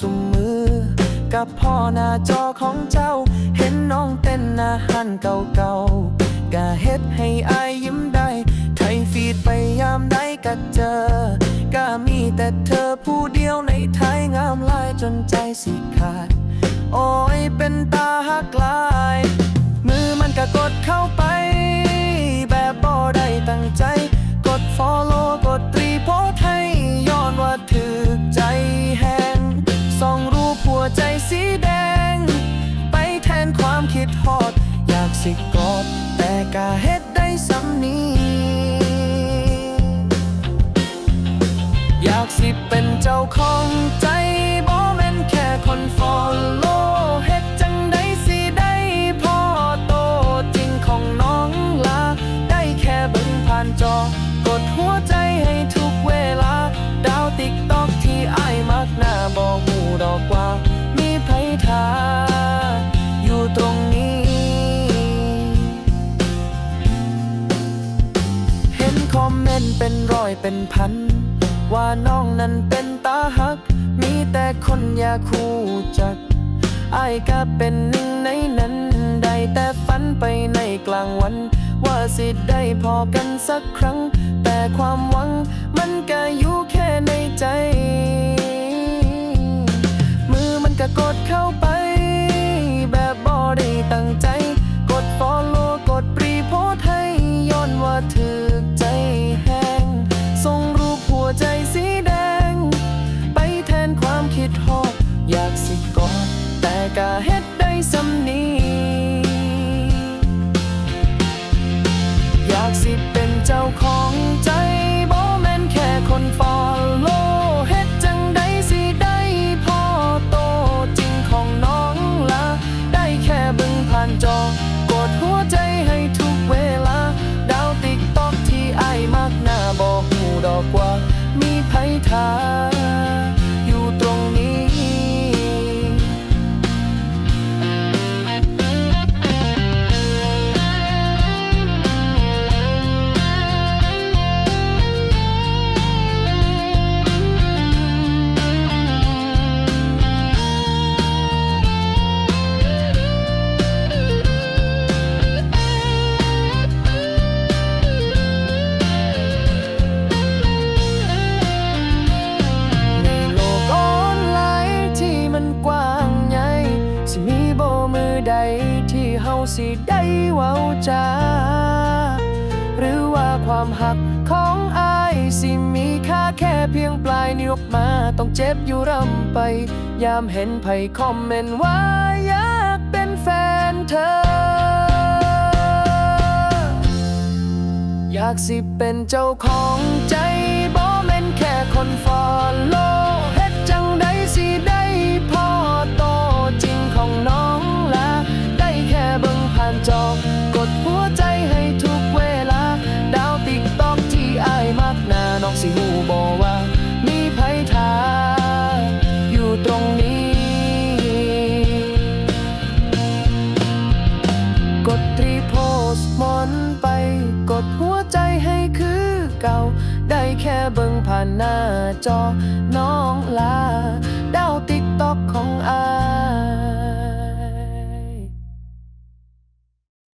สุมมือ กับพ่อหน้าจอของเจ้า เห็นน้องเต้นหน้าหันเก่าๆก็เฮ็ดให้อายยิ้มได้ ไทยฟีดไปยามใดก็เจอ ก็มีแต่เธอผู้เดียวในไทยงามลายจนใจสิขาด โอ้ยเป็นตา สิกอดแต่กะเฮ็ดได้สำนี้ อยากสิเป็นเจ้าของใจ เป็นพัน ว่าน้องนั้นเป็นตาหัก มีแต่คนอยากคู่จักไอ้ก็เป็นหนึ่งในนั้น ได้แต่ฝันไปในกลางวัน ว่าสิได้พอกันสักครั้ง แต่ความหวังมัน สิได้เว้าจาหรือว่าความหักของอายสิมีค่าแค่เพียงปลายนิ้วมาต้องเจ็บอยู่รำไป ยามเห็นไผคอมเมนต์ว่าอยากเป็นแฟนเธอ อยากสิเป็นเจ้าของใจ อกดหัวใจให้ทุกเวลา ดาวติ๊กตอกที่อายมักหน้าน้องสิหูบ่ว่า มีไผทาอยู่ตรงนี้ กดรีโพสมอนไป กดหัวใจให้คือเก่า ได้แค่เบิ่งผ่านหน้าจอน้องลา